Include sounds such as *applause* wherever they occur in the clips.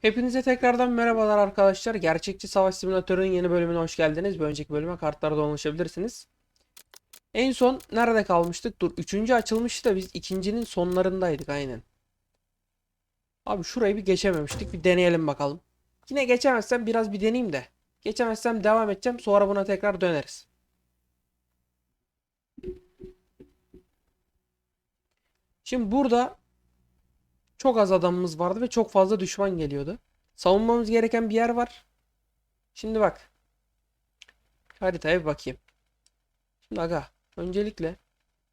Hepinize tekrardan merhabalar arkadaşlar. Gerçekçi Savaş Simülatörü'nün yeni bölümüne hoş geldiniz. Bir önceki bölüme kartlarda ulaşabilirsiniz. En son nerede kalmıştık? Dur, üçüncü açılmıştı da biz ikincinin sonlarındaydık aynen. Abi şurayı bir geçememiştik. Bir deneyelim bakalım. Yine geçemezsem biraz bir deneyeyim de. Geçemezsem devam edeceğim. Sonra buna tekrar döneriz. Şimdi burada çok az adamımız vardı ve çok fazla düşman geliyordu. Savunmamız gereken bir yer var. Şimdi bak. Haritaya bir bakayım. Şimdi aga öncelikle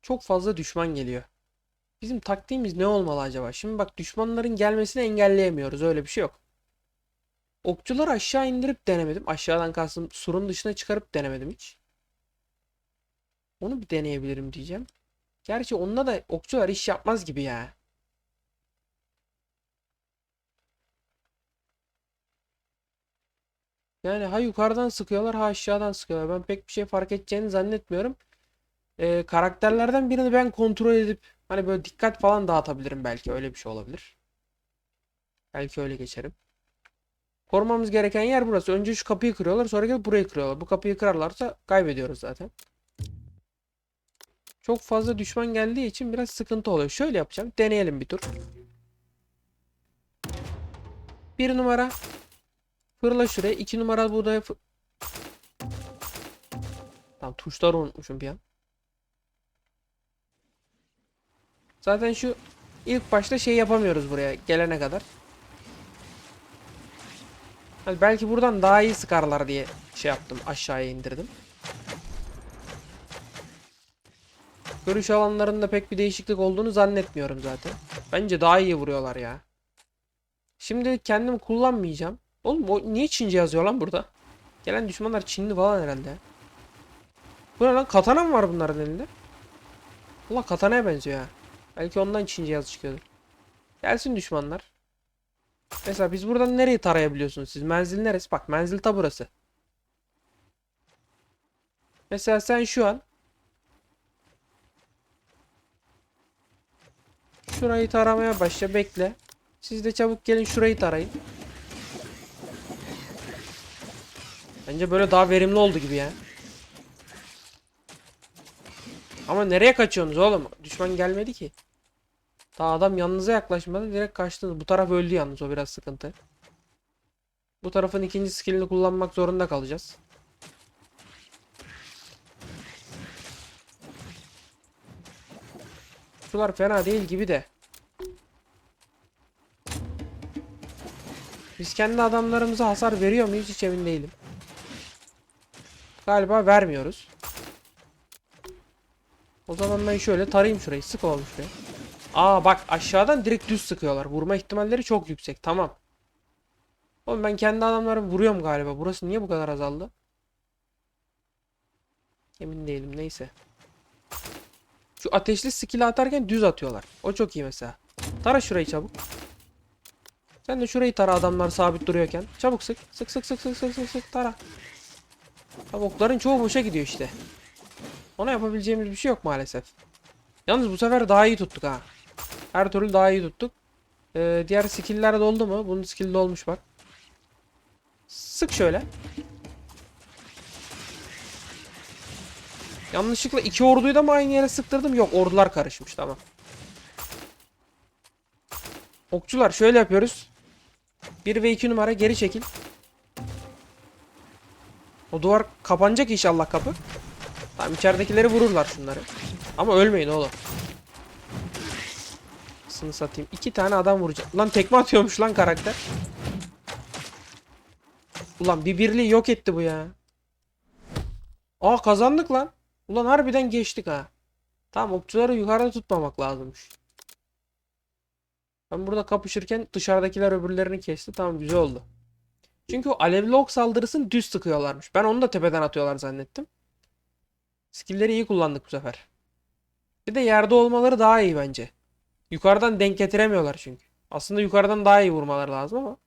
çok fazla düşman geliyor. Bizim taktiğimiz ne olmalı acaba? Şimdi bak düşmanların gelmesini engelleyemiyoruz. Öyle bir şey yok. Okçuları aşağı indirip denemedim. Aşağıdan kastım surun dışına çıkarıp denemedim hiç. Onu bir deneyebilirim diyeceğim. Gerçi onunla da okçular iş yapmaz gibi ya. Yani ha yukarıdan sıkıyorlar ha aşağıdan sıkıyorlar. Ben pek bir şey fark edeceğini zannetmiyorum. Ee, karakterlerden birini ben kontrol edip hani böyle dikkat falan dağıtabilirim belki öyle bir şey olabilir. Belki öyle geçerim. Korumamız gereken yer burası. Önce şu kapıyı kırıyorlar sonra gelip burayı kırıyorlar. Bu kapıyı kırarlarsa kaybediyoruz zaten. Çok fazla düşman geldiği için biraz sıkıntı oluyor. Şöyle yapacağım. Deneyelim bir tur. Bir numara Fırla şuraya. 2 numara buğdaya fı... Tamam tuşları unutmuşum bir an. Zaten şu ilk başta şey yapamıyoruz buraya gelene kadar. Hani belki buradan daha iyi sıkarlar diye şey yaptım aşağıya indirdim. Görüş alanlarında pek bir değişiklik olduğunu zannetmiyorum zaten. Bence daha iyi vuruyorlar ya. Şimdi kendim kullanmayacağım. Oğlum o niye Çince yazıyor lan burada? Gelen düşmanlar Çinli falan herhalde. Bu ne lan? Katana mı var bunların elinde? Allah katanaya benziyor ha. Belki ondan Çince yazı çıkıyordur. Gelsin düşmanlar. Mesela biz buradan nereyi tarayabiliyorsunuz siz? Menzil neresi? Bak menzil ta burası. Mesela sen şu an şurayı taramaya başla bekle. Siz de çabuk gelin şurayı tarayın. Bence böyle daha verimli oldu gibi ya. Ama nereye kaçıyorsunuz oğlum? Düşman gelmedi ki. Daha adam yanınıza yaklaşmadı. Direkt kaçtınız. Bu taraf öldü yalnız. O biraz sıkıntı. Bu tarafın ikinci skillini kullanmak zorunda kalacağız. Şular fena değil gibi de. Biz kendi adamlarımıza hasar veriyor muyuz hiç emin değilim. Galiba vermiyoruz. O zaman ben şöyle tarayayım şurayı. Sık oğlum şuraya. Aa bak aşağıdan direkt düz sıkıyorlar. Vurma ihtimalleri çok yüksek. Tamam. Oğlum ben kendi adamlarımı vuruyorum galiba. Burası niye bu kadar azaldı? Emin değilim. Neyse. Şu ateşli skill atarken düz atıyorlar. O çok iyi mesela. Tara şurayı çabuk. Sen de şurayı tara adamlar sabit duruyorken. Çabuk sık. Sık sık sık sık sık sık sık tara. Abi okların çoğu boşa gidiyor işte. Ona yapabileceğimiz bir şey yok maalesef. Yalnız bu sefer daha iyi tuttuk ha. Her türlü daha iyi tuttuk. Ee, diğer skill'ler doldu mu? Bunun skill dolmuş bak. Sık şöyle. Yanlışlıkla iki orduyu da mı aynı yere sıktırdım? Yok ordular karışmış tamam. Okçular şöyle yapıyoruz. 1 ve 2 numara geri çekil. O duvar kapanacak inşallah kapı. Tamam içeridekileri vururlar şunları. Ama ölmeyin oğlum. Sını satayım. İki tane adam vuracak. Lan tekme atıyormuş lan karakter. Ulan bir birliği yok etti bu ya. Aa kazandık lan. Ulan harbiden geçtik ha. Tamam okçuları yukarıda tutmamak lazımmış. Ben burada kapışırken dışarıdakiler öbürlerini kesti. Tamam güzel oldu. Çünkü o alevli ok saldırısını düz sıkıyorlarmış. Ben onu da tepeden atıyorlar zannettim. Skill'leri iyi kullandık bu sefer. Bir de yerde olmaları daha iyi bence. Yukarıdan denk getiremiyorlar çünkü. Aslında yukarıdan daha iyi vurmaları lazım ama.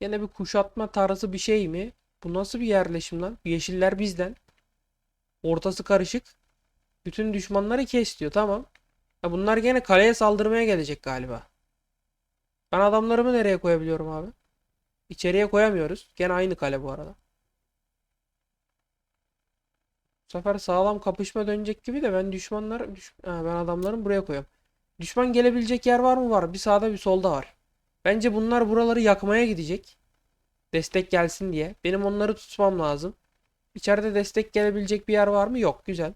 Yine bir kuşatma tarzı bir şey mi? Bu nasıl bir yerleşim lan? Yeşiller bizden. Ortası karışık. Bütün düşmanları kes diyor. Tamam. Ya bunlar gene kaleye saldırmaya gelecek galiba. Ben adamlarımı nereye koyabiliyorum abi? İçeriye koyamıyoruz. Gene aynı kale bu arada. Bu sefer sağlam kapışma dönecek gibi de ben düşmanlar düş ha, ben adamlarımı buraya koyuyorum. Düşman gelebilecek yer var mı? Var. Bir sağda bir solda var. Bence bunlar buraları yakmaya gidecek. Destek gelsin diye. Benim onları tutmam lazım. İçeride destek gelebilecek bir yer var mı? Yok. Güzel.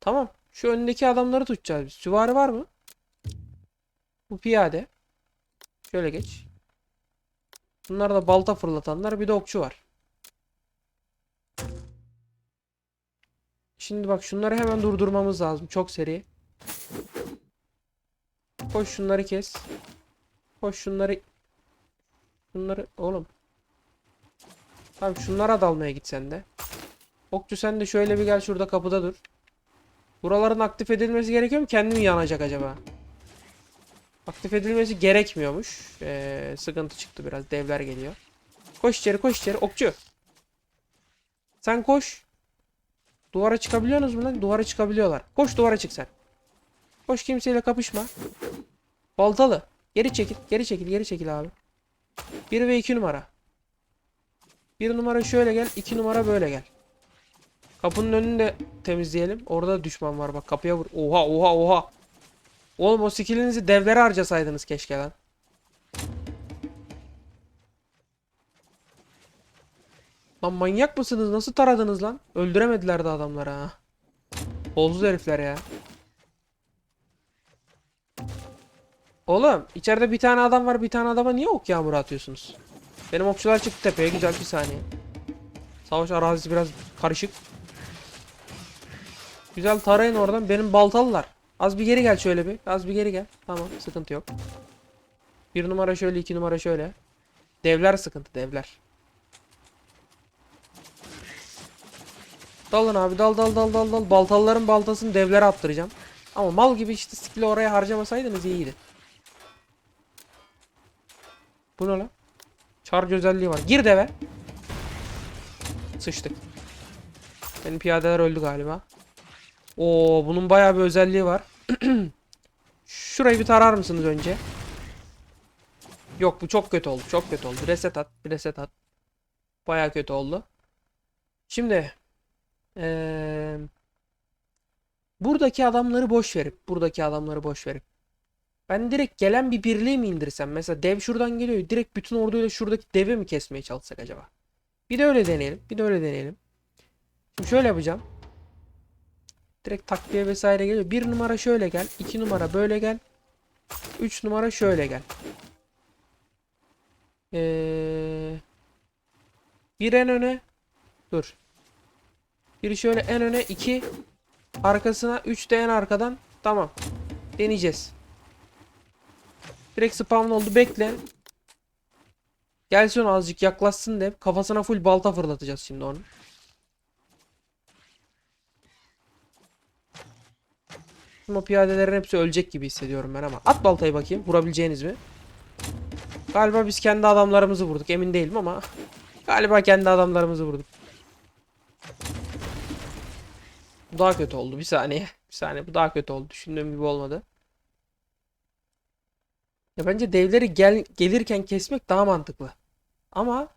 Tamam. Şu öndeki adamları tutacağız biz. Süvari var mı? Bu piyade. Şöyle geç. Bunlar da balta fırlatanlar. Bir de okçu var. Şimdi bak şunları hemen durdurmamız lazım. Çok seri. Koş şunları kes. Koş şunları. Bunları oğlum. Tamam şunlara dalmaya git sen de. Okçu sen de şöyle bir gel şurada kapıda dur. Buraların aktif edilmesi gerekiyor mu? Kendi mi yanacak acaba? Aktif edilmesi gerekmiyormuş. Ee, sıkıntı çıktı biraz. Devler geliyor. Koş içeri koş içeri. Okçu. Sen koş. Duvara çıkabiliyorsunuz mu lan? Duvara çıkabiliyorlar. Koş duvara çık sen. Koş kimseyle kapışma. Baltalı. Geri çekil. Geri çekil. Geri çekil abi. 1 ve 2 numara. 1 numara şöyle gel. 2 numara böyle gel. Kapının önünü de temizleyelim. Orada düşman var bak. Kapıya vur. Oha oha oha. Oğlum o skillinizi devlere harcasaydınız keşke lan. Lan manyak mısınız? Nasıl taradınız lan? Öldüremediler de adamları ha. Bolsuz herifler ya. Oğlum içeride bir tane adam var bir tane adama niye ok yağmuru atıyorsunuz? Benim okçular çıktı tepeye güzel bir saniye. Savaş arazisi biraz karışık. Güzel tarayın oradan benim baltalılar. Az bir geri gel şöyle bir. Az bir geri gel. Tamam sıkıntı yok. Bir numara şöyle iki numara şöyle. Devler sıkıntı devler. Dalın abi dal dal dal dal dal. Baltalıların baltasını devlere attıracağım. Ama mal gibi işte skill'i oraya harcamasaydınız iyiydi. Bu ne lan? Charge özelliği var. Gir deve. Sıçtık. Benim piyadeler öldü galiba. Oo bunun bayağı bir özelliği var. *clears throat* Şurayı bir tarar mısınız önce? Yok bu çok kötü oldu. Çok kötü oldu. Reset at. Reset at. Bayağı kötü oldu. Şimdi ee, buradaki adamları boş verip buradaki adamları boş verip ben direkt gelen bir birliği mi indirsem? Mesela dev şuradan geliyor. Direkt bütün orduyla şuradaki devi mi kesmeye çalışsak acaba? Bir de öyle deneyelim. Bir de öyle deneyelim. Şimdi şöyle yapacağım. Direkt takviye vesaire geliyor. Bir numara şöyle gel. iki numara böyle gel. Üç numara şöyle gel. Ee, bir en öne. Dur. Biri şöyle en öne. iki arkasına. Üç de en arkadan. Tamam. Deneyeceğiz. Direkt spawn oldu. Bekle. Gelsin azıcık yaklaşsın de. Kafasına full balta fırlatacağız şimdi onu. Ama piyadelerin hepsi ölecek gibi hissediyorum ben ama. At baltayı bakayım. Vurabileceğiniz mi? Galiba biz kendi adamlarımızı vurduk. Emin değilim ama. Galiba kendi adamlarımızı vurduk. Bu daha kötü oldu. Bir saniye. Bir saniye. Bu daha kötü oldu. Düşündüğüm gibi olmadı. Ya bence devleri gel gelirken kesmek daha mantıklı. Ama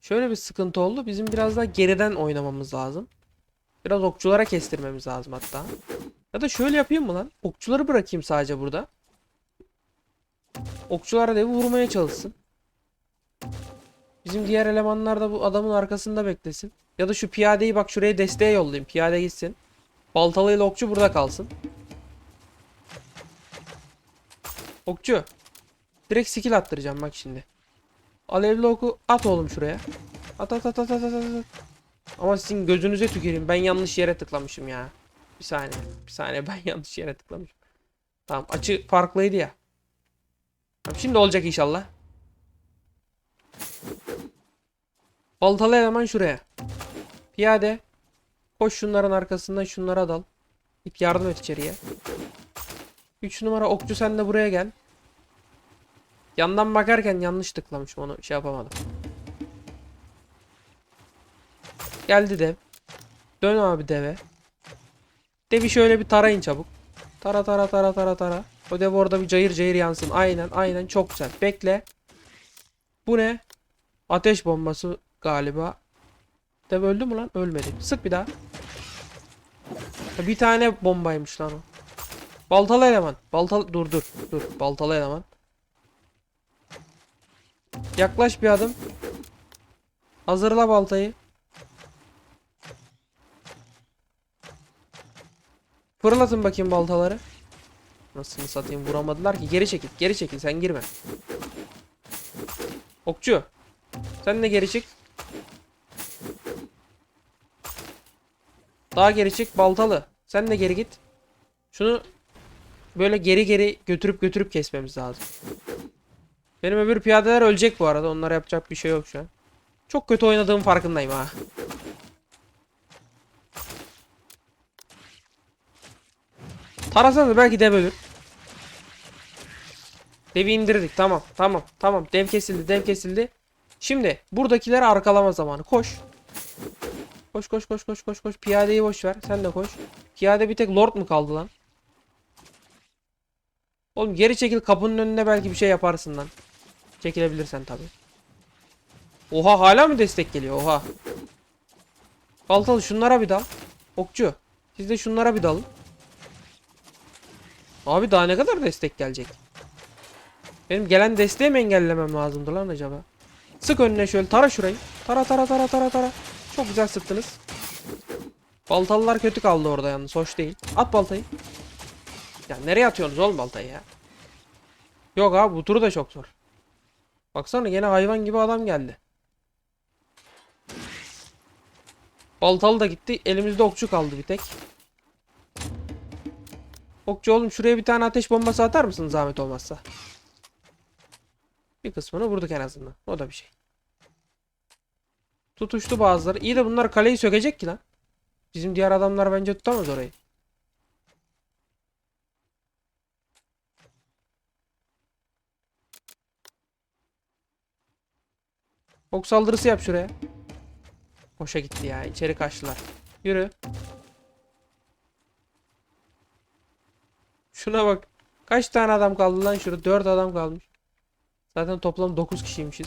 şöyle bir sıkıntı oldu. Bizim biraz daha geriden oynamamız lazım. Biraz okçulara kestirmemiz lazım hatta. Ya da şöyle yapayım mı lan? Okçuları bırakayım sadece burada. Okçulara devi vurmaya çalışsın. Bizim diğer elemanlar da bu adamın arkasında beklesin. Ya da şu piyadeyi bak şuraya desteğe yollayayım. Piyade gitsin. Baltalı ile okçu burada kalsın. Okçu. Direkt skill attıracağım bak şimdi. Alevli oku at oğlum şuraya. At at at at at at at. Ama sizin gözünüze tüküreyim. Ben yanlış yere tıklamışım ya. Bir saniye. Bir saniye ben yanlış yere tıklamışım. Tamam açı farklıydı ya. Tamam, şimdi olacak inşallah. Baltalı eleman şuraya. Piyade. Koş şunların arkasından şunlara dal. Git yardım et içeriye. 3 numara okçu sen de buraya gel. Yandan bakarken yanlış tıklamışım onu şey yapamadım. Geldi dev. Dön abi deve. Devi şöyle bir tarayın çabuk. Tara tara tara tara tara. O dev orada bir cayır cayır yansın. Aynen aynen çok güzel. Bekle. Bu ne? Ateş bombası galiba. Dev öldü mü lan? Ölmedi. Sık bir daha. Ha, Bir tane bombaymış lan o. Baltalı eleman. Baltalı dur dur dur. Baltalı eleman. Yaklaş bir adım. Hazırla baltayı. Fırlatın bakayım baltaları. Nasıl satayım vuramadılar ki. Geri çekil. Geri çekil. Sen girme. Okçu. Sen de geri çık. Daha geri çık. Baltalı. Sen de geri git. Şunu böyle geri geri götürüp götürüp kesmemiz lazım. Benim öbür piyadeler ölecek bu arada. Onlara yapacak bir şey yok şu an. Çok kötü oynadığım farkındayım ha. Tarasanız belki dev ölür. Devi indirdik. Tamam. Tamam. Tamam. Dev kesildi. Dev kesildi. Şimdi buradakileri arkalama zamanı. Koş. Koş koş koş koş koş koş. Piyadeyi boş ver. Sen de koş. Piyade bir tek lord mu kaldı lan? Oğlum geri çekil kapının önüne belki bir şey yaparsın lan. Çekilebilirsen tabi. Oha hala mı destek geliyor? Oha. Baltalı şunlara bir dal. Okçu. Siz de şunlara bir dalın. Abi daha ne kadar destek gelecek? Benim gelen desteği mi engellemem lazımdı lan acaba? Sık önüne şöyle tara şurayı. Tara tara tara tara tara. Çok güzel sıktınız. Baltalılar kötü kaldı orada yalnız. Hoş değil. At baltayı. Ya nereye atıyorsunuz oğlum baltayı ya? Yok abi bu turu da çok zor. Baksana yine hayvan gibi adam geldi. Baltalı da gitti. Elimizde okçu kaldı bir tek. Okçu oğlum şuraya bir tane ateş bombası atar mısın zahmet olmazsa? Bir kısmını vurduk en azından. O da bir şey. Tutuştu bazıları. İyi de bunlar kaleyi sökecek ki lan. Bizim diğer adamlar bence tutamaz orayı. Ok saldırısı yap şuraya. Boşa gitti ya. İçeri kaçtılar. Yürü. Şuna bak. Kaç tane adam kaldı lan şurada? 4 adam kalmış. Zaten toplam 9 kişiymişiz.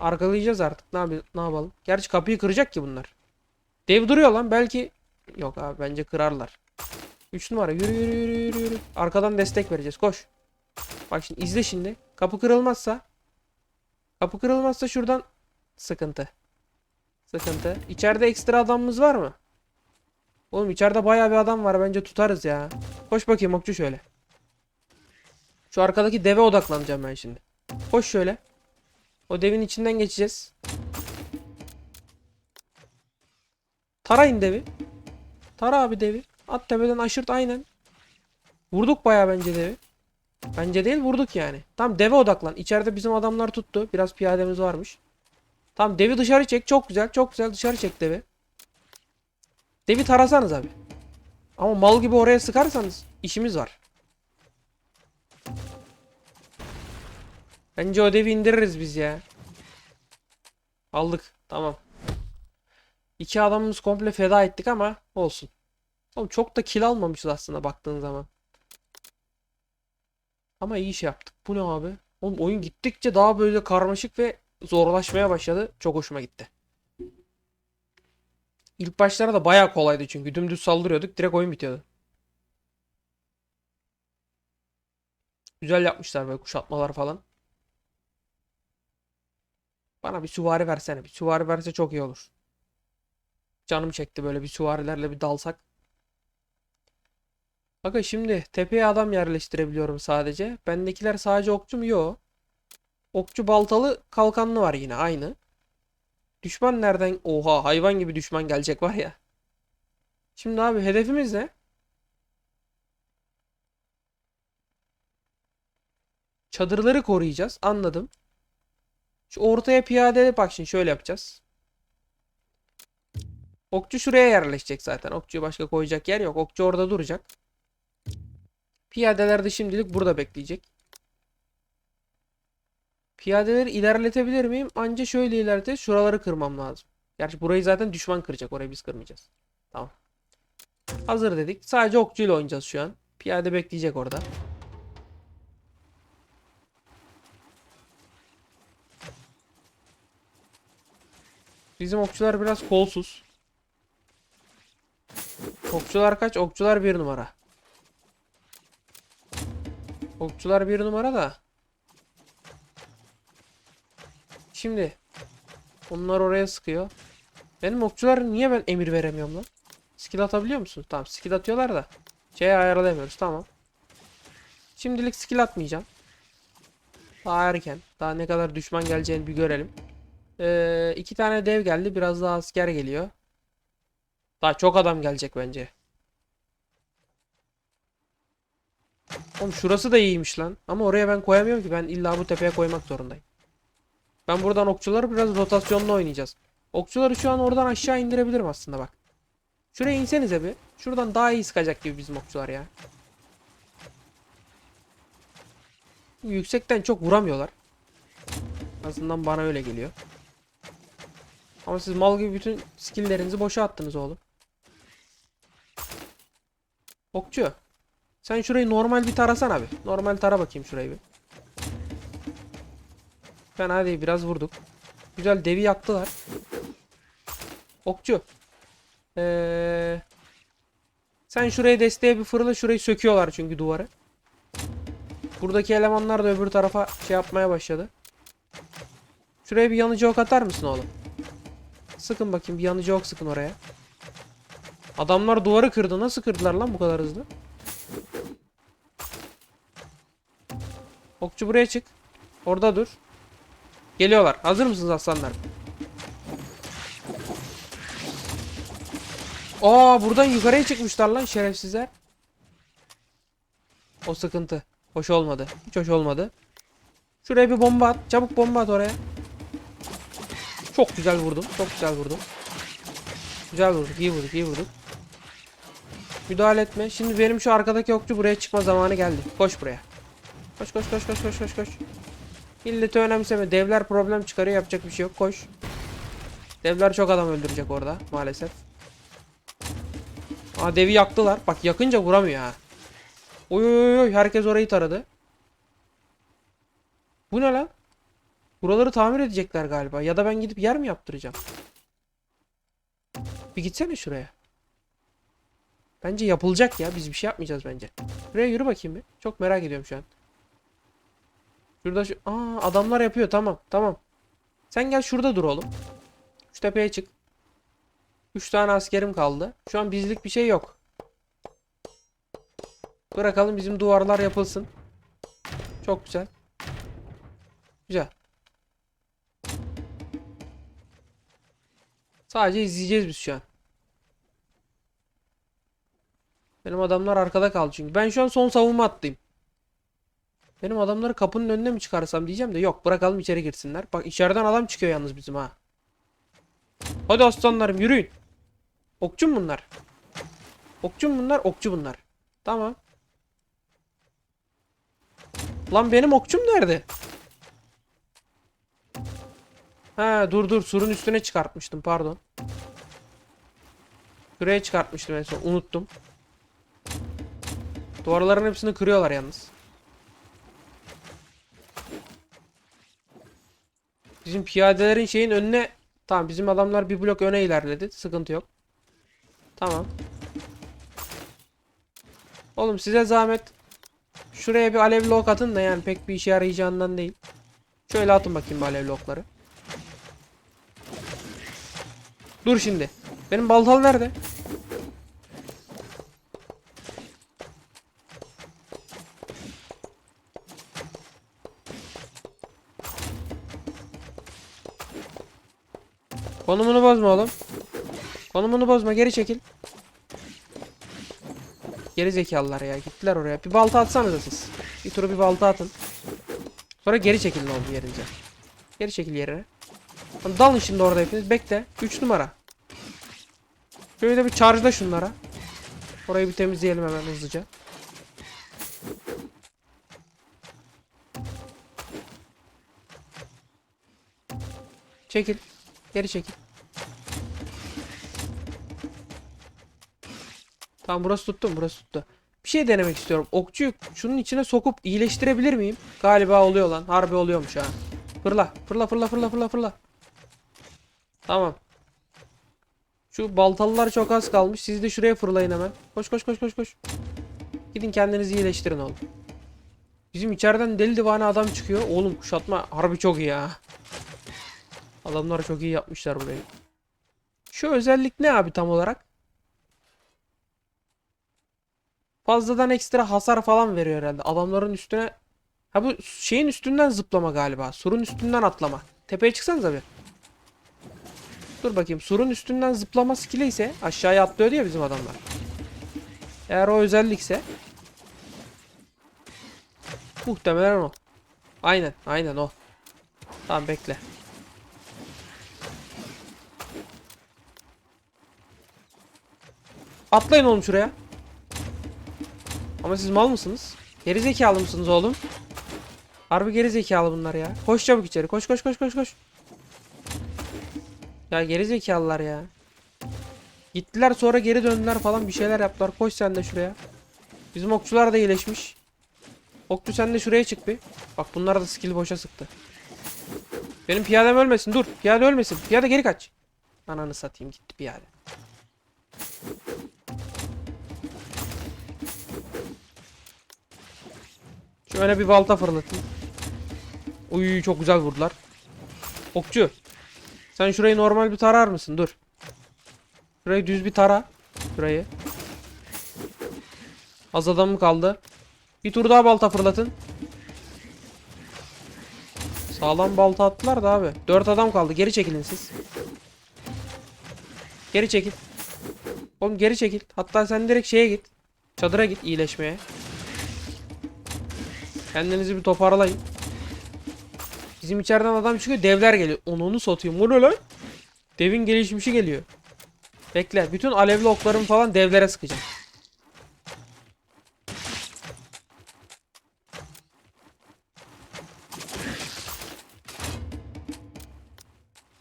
Arkalayacağız artık. Ne, yapalım? ne yapalım? Gerçi kapıyı kıracak ki bunlar. Dev duruyor lan. Belki... Yok abi bence kırarlar. 3 numara. Yürü yürü yürü yürü yürü. Arkadan destek vereceğiz. Koş. Bak şimdi izle şimdi. Kapı kırılmazsa. Kapı kırılmazsa şuradan sıkıntı. Sıkıntı. İçeride ekstra adamımız var mı? Oğlum içeride bayağı bir adam var. Bence tutarız ya. Koş bakayım okçu şöyle. Şu arkadaki deve odaklanacağım ben şimdi. Koş şöyle. O devin içinden geçeceğiz. Tarayın devi. Tara abi devi. At tepeden aşırt aynen. Vurduk bayağı bence devi. Bence değil vurduk yani. Tam deve odaklan. İçeride bizim adamlar tuttu. Biraz piyademiz varmış. Tam devi dışarı çek. Çok güzel. Çok güzel dışarı çek devi. Devi tarasanız abi. Ama mal gibi oraya sıkarsanız işimiz var. Bence o devi indiririz biz ya. Aldık. Tamam. İki adamımız komple feda ettik ama olsun. Oğlum çok da kill almamışız aslında baktığın zaman. Ama iyi şey yaptık. Bu ne abi? Oğlum oyun gittikçe daha böyle karmaşık ve zorlaşmaya başladı. Çok hoşuma gitti. İlk başlarda da bayağı kolaydı çünkü. Dümdüz saldırıyorduk. Direkt oyun bitiyordu. Güzel yapmışlar böyle kuşatmalar falan. Bana bir süvari versene. Bir süvari verse çok iyi olur. Canım çekti böyle bir süvarilerle bir dalsak. Bakın şimdi tepeye adam yerleştirebiliyorum sadece. Bendekiler sadece okçu mu? Yok. Okçu baltalı kalkanlı var yine aynı. Düşman nereden? Oha hayvan gibi düşman gelecek var ya. Şimdi abi hedefimiz ne? Çadırları koruyacağız. Anladım. Şu ortaya piyade bak şimdi şöyle yapacağız. Okçu şuraya yerleşecek zaten. Okçuyu başka koyacak yer yok. Okçu orada duracak. Piyadeler de şimdilik burada bekleyecek. Piyadeleri ilerletebilir miyim? Anca şöyle ilerlete. Şuraları kırmam lazım. Gerçi burayı zaten düşman kıracak. Orayı biz kırmayacağız. Tamam. Hazır dedik. Sadece okçuyla oynayacağız şu an. Piyade bekleyecek orada. Bizim okçular biraz kolsuz. Okçular kaç? Okçular bir numara. Okçular bir numara da. Şimdi. Onlar oraya sıkıyor. Benim okçular niye ben emir veremiyorum lan? Skill atabiliyor musun? Tamam skill atıyorlar da. Şey ayarlayamıyoruz tamam. Şimdilik skill atmayacağım. Daha erken. Daha ne kadar düşman geleceğini bir görelim. Ee, iki tane dev geldi. Biraz daha asker geliyor. Daha çok adam gelecek bence. Oğlum şurası da iyiymiş lan. Ama oraya ben koyamıyorum ki. Ben illa bu tepeye koymak zorundayım. Ben buradan okçuları biraz rotasyonla oynayacağız. Okçuları şu an oradan aşağı indirebilirim aslında bak. Şuraya insenize bir. Şuradan daha iyi sıkacak gibi bizim okçular ya. Yüksekten çok vuramıyorlar. Azından bana öyle geliyor. Ama siz mal gibi bütün skilllerinizi boşa attınız oğlum. Okçu. Sen şurayı normal bir tarasana abi. Normal tara bakayım şurayı bir. Fena değil biraz vurduk. Güzel devi yaktılar. Okçu. Ee, sen şuraya desteğe bir fırla. Şurayı söküyorlar çünkü duvarı. Buradaki elemanlar da öbür tarafa şey yapmaya başladı. Şuraya bir yanıcı ok atar mısın oğlum? Sıkın bakayım bir yanıcı ok sıkın oraya. Adamlar duvarı kırdı. Nasıl kırdılar lan bu kadar hızlı? Okçu buraya çık. Orada dur. Geliyorlar. Hazır mısınız aslanlar? Aa buradan yukarıya çıkmışlar lan şerefsizler. O sıkıntı. Hoş olmadı. Hiç hoş olmadı. Şuraya bir bomba at. Çabuk bomba at oraya. Çok güzel vurdum. Çok güzel vurdum. Güzel vurduk. iyi vurduk. iyi vurduk. Müdahale etme. Şimdi benim şu arkadaki okçu buraya çıkma zamanı geldi. Koş buraya. Koş koş koş koş koş koş koş. Milleti önemseme. Devler problem çıkarıyor. Yapacak bir şey yok. Koş. Devler çok adam öldürecek orada maalesef. Aa devi yaktılar. Bak yakınca vuramıyor ha. Oy oy oy herkes orayı taradı. Bu ne lan? Buraları tamir edecekler galiba. Ya da ben gidip yer mi yaptıracağım? Bir gitsene şuraya. Bence yapılacak ya. Biz bir şey yapmayacağız bence. Buraya yürü bakayım bir. Çok merak ediyorum şu an. Şurada şu... Aa adamlar yapıyor. Tamam tamam. Sen gel şurada dur oğlum. Şu tepeye çık. 3 tane askerim kaldı. Şu an bizlik bir şey yok. Bırakalım bizim duvarlar yapılsın. Çok güzel. Güzel. Sadece izleyeceğiz biz şu an. Benim adamlar arkada kaldı çünkü. Ben şu an son savunma attım. Benim adamları kapının önüne mi çıkarsam diyeceğim de yok bırakalım içeri girsinler. Bak içeriden adam çıkıyor yalnız bizim ha. Hadi aslanlarım yürüyün. Okçu mu bunlar? Okçu mu bunlar? Okçu bunlar. Tamam. Lan benim okçum nerede? Ha dur dur surun üstüne çıkartmıştım pardon. Şuraya çıkartmıştım en son unuttum. Duvarların hepsini kırıyorlar yalnız. Bizim piyadelerin şeyin önüne Tamam bizim adamlar bir blok öne ilerledi. Sıkıntı yok. Tamam. Oğlum size zahmet. Şuraya bir alevli ok atın da yani pek bir işe yarayacağından değil. Şöyle atın bakayım bu alevli okları. Dur şimdi. Benim baltal nerede? Konumunu bozma oğlum. Konumunu bozma geri çekil. Geri zekalılar ya gittiler oraya. Bir balta atsanıza siz. Bir turu bir balta atın. Sonra geri çekilin oldu yerinize. Geri çekil yerine. Dalın şimdi orada hepiniz. Bekle. 3 numara. Şöyle bir charge'la şunlara. Orayı bir temizleyelim hemen hızlıca. Çekil. Geri çekil. Tamam burası tuttu mu? Burası tuttu. Bir şey denemek istiyorum. Okçuyu şunun içine sokup iyileştirebilir miyim? Galiba oluyor lan. Harbi oluyormuş ha. Fırla. Fırla fırla fırla fırla fırla. Tamam. Şu baltalılar çok az kalmış. Siz de şuraya fırlayın hemen. Koş koş koş koş koş. Gidin kendinizi iyileştirin oğlum. Bizim içeriden deli divane adam çıkıyor. Oğlum kuşatma harbi çok iyi ya. Adamlar çok iyi yapmışlar burayı. Şu özellik ne abi tam olarak? Fazladan ekstra hasar falan veriyor herhalde. Adamların üstüne... Ha bu şeyin üstünden zıplama galiba. Surun üstünden atlama. Tepeye çıksanıza bir. Dur bakayım. Surun üstünden zıplama skill'i ise aşağıya atlıyor diye bizim adamlar. Eğer o özellikse muhtemelen o. Aynen, aynen o. Tamam bekle. Atlayın oğlum şuraya. Ama siz mal mısınız? Geri zekalı mısınız oğlum? Harbi geri zekalı bunlar ya. Koş çabuk içeri. Koş koş koş koş koş. Ya geri zekalılar ya. Gittiler sonra geri döndüler falan bir şeyler yaptılar. Koş sen de şuraya. Bizim okçular da iyileşmiş. Okçu sen de şuraya çık bir. Bak bunlar da skill boşa sıktı. Benim piyadem ölmesin. Dur. Piyade ölmesin. Piyade geri kaç. Ananı satayım gitti piyade. Şöyle bir balta fırlatayım. Uy çok güzel vurdular. Okçu. Sen şurayı normal bir tarar mısın? Dur. Şurayı düz bir tara. Şurayı. Az adam mı kaldı? Bir tur daha balta fırlatın. Sağlam balta attılar da abi. Dört adam kaldı. Geri çekilin siz. Geri çekil. Oğlum geri çekil. Hatta sen direkt şeye git. Çadıra git iyileşmeye. Kendinizi bir toparlayın. Bizim içeriden adam çıkıyor. Devler geliyor. Onu onu satayım. O ne lan? Devin gelişmişi geliyor. Bekle. Bütün alevli oklarımı falan devlere sıkacağım.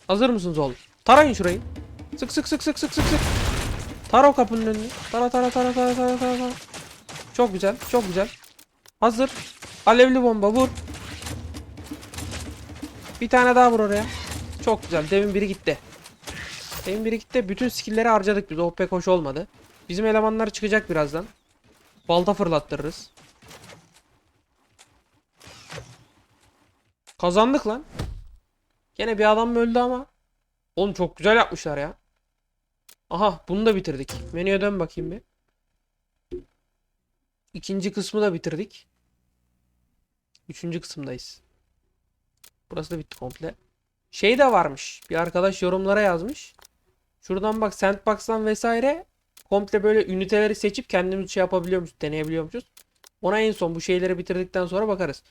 Hazır mısınız oğlum? Tarayın şurayı. Sık sık sık sık sık sık sık. Tara o kapının önünü. Tara tara tara tara tara tara. Çok güzel. Çok güzel. Hazır. Alevli bomba vur. Bir tane daha vur oraya. Çok güzel. Devin biri gitti. Devin biri gitti. Bütün skill'leri harcadık biz. O pek hoş olmadı. Bizim elemanlar çıkacak birazdan. Balta fırlattırırız. Kazandık lan. Gene bir adam öldü ama. Oğlum çok güzel yapmışlar ya. Aha bunu da bitirdik. Menüye dön bakayım bir. İkinci kısmı da bitirdik. Üçüncü kısımdayız. Burası da bitti komple. Şey de varmış. Bir arkadaş yorumlara yazmış. Şuradan bak Sandbox'tan vesaire komple böyle üniteleri seçip kendimiz şey yapabiliyormuşuz, deneyebiliyormuşuz. Ona en son bu şeyleri bitirdikten sonra bakarız.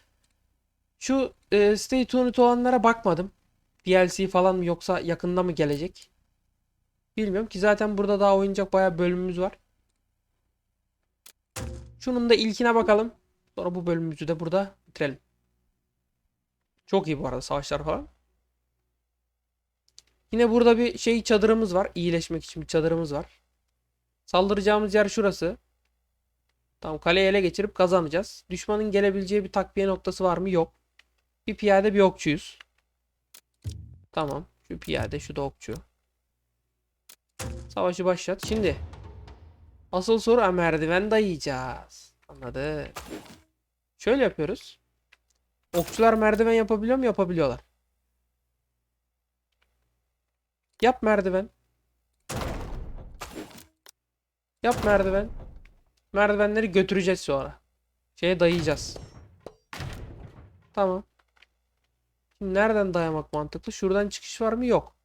Şu e, Stay Tuned olanlara bakmadım. DLC falan mı yoksa yakında mı gelecek? Bilmiyorum ki zaten burada daha oynayacak bayağı bölümümüz var. Şunun da ilkine bakalım. Sonra bu bölümümüzü de burada bitirelim. Çok iyi bu arada savaşlar falan. Yine burada bir şey çadırımız var. İyileşmek için bir çadırımız var. Saldıracağımız yer şurası. Tamam kaleyi ele geçirip kazanacağız. Düşmanın gelebileceği bir takviye noktası var mı? Yok. Bir piyade bir okçuyuz. Tamam. Şu piyade şu da okçu. Savaşı başlat. Şimdi. Asıl soru merdiven dayayacağız. Anladım. Şöyle yapıyoruz. Okçular merdiven yapabiliyor mu? Yapabiliyorlar. Yap merdiven. Yap merdiven. Merdivenleri götüreceğiz sonra. Şeye dayayacağız. Tamam. Şimdi nereden dayamak mantıklı? Şuradan çıkış var mı? Yok.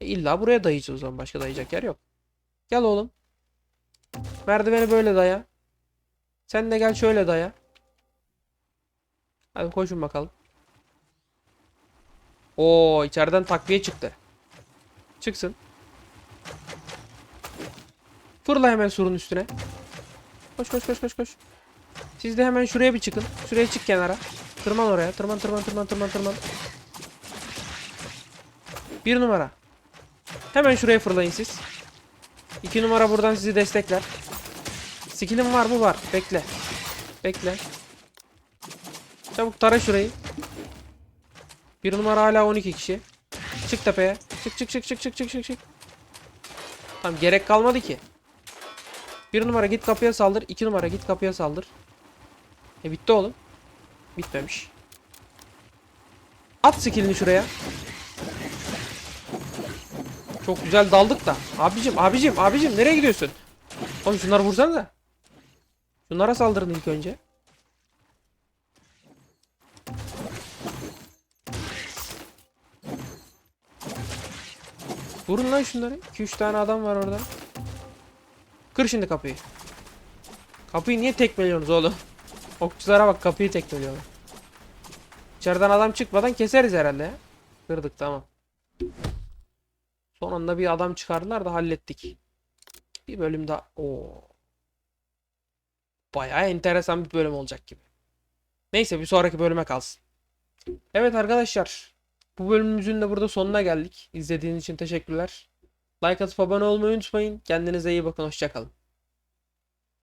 E illa buraya dayayacağız o zaman. Başka dayayacak yer yok. Gel oğlum. Merdiveni böyle daya. Sen de gel şöyle daya. Hadi koşun bakalım. Oo içeriden takviye çıktı. Çıksın. Fırla hemen surun üstüne. Koş koş koş koş koş. Siz de hemen şuraya bir çıkın. Şuraya çık kenara. Tırman oraya. Tırman tırman tırman tırman tırman. Bir numara. Hemen şuraya fırlayın siz. İki numara buradan sizi destekler. Skill'in var mı? Var. Bekle. Bekle. Çabuk tara şurayı. Bir numara hala 12 kişi. Çık tepeye. Çık çık çık çık çık çık çık çık. Tamam gerek kalmadı ki. Bir numara git kapıya saldır. iki numara git kapıya saldır. E bitti oğlum. Bitmemiş. At skillini şuraya. Çok güzel daldık da. Abicim abicim abicim nereye gidiyorsun? Oğlum şunları vursana da. Şunlara saldırın ilk önce. Vurun lan şunları. 2-3 tane adam var orada. Kır şimdi kapıyı. Kapıyı niye tekmeliyorsunuz oğlum? Okçulara bak kapıyı tekmeliyorlar. İçeriden adam çıkmadan keseriz herhalde ya. Kırdık tamam. Son anda bir adam çıkardılar da hallettik. Bir bölüm daha. Oo. Bayağı enteresan bir bölüm olacak gibi. Neyse bir sonraki bölüme kalsın. Evet arkadaşlar. Bu bölümümüzün de burada sonuna geldik. İzlediğiniz için teşekkürler. Like atıp abone olmayı unutmayın. Kendinize iyi bakın. Hoşçakalın.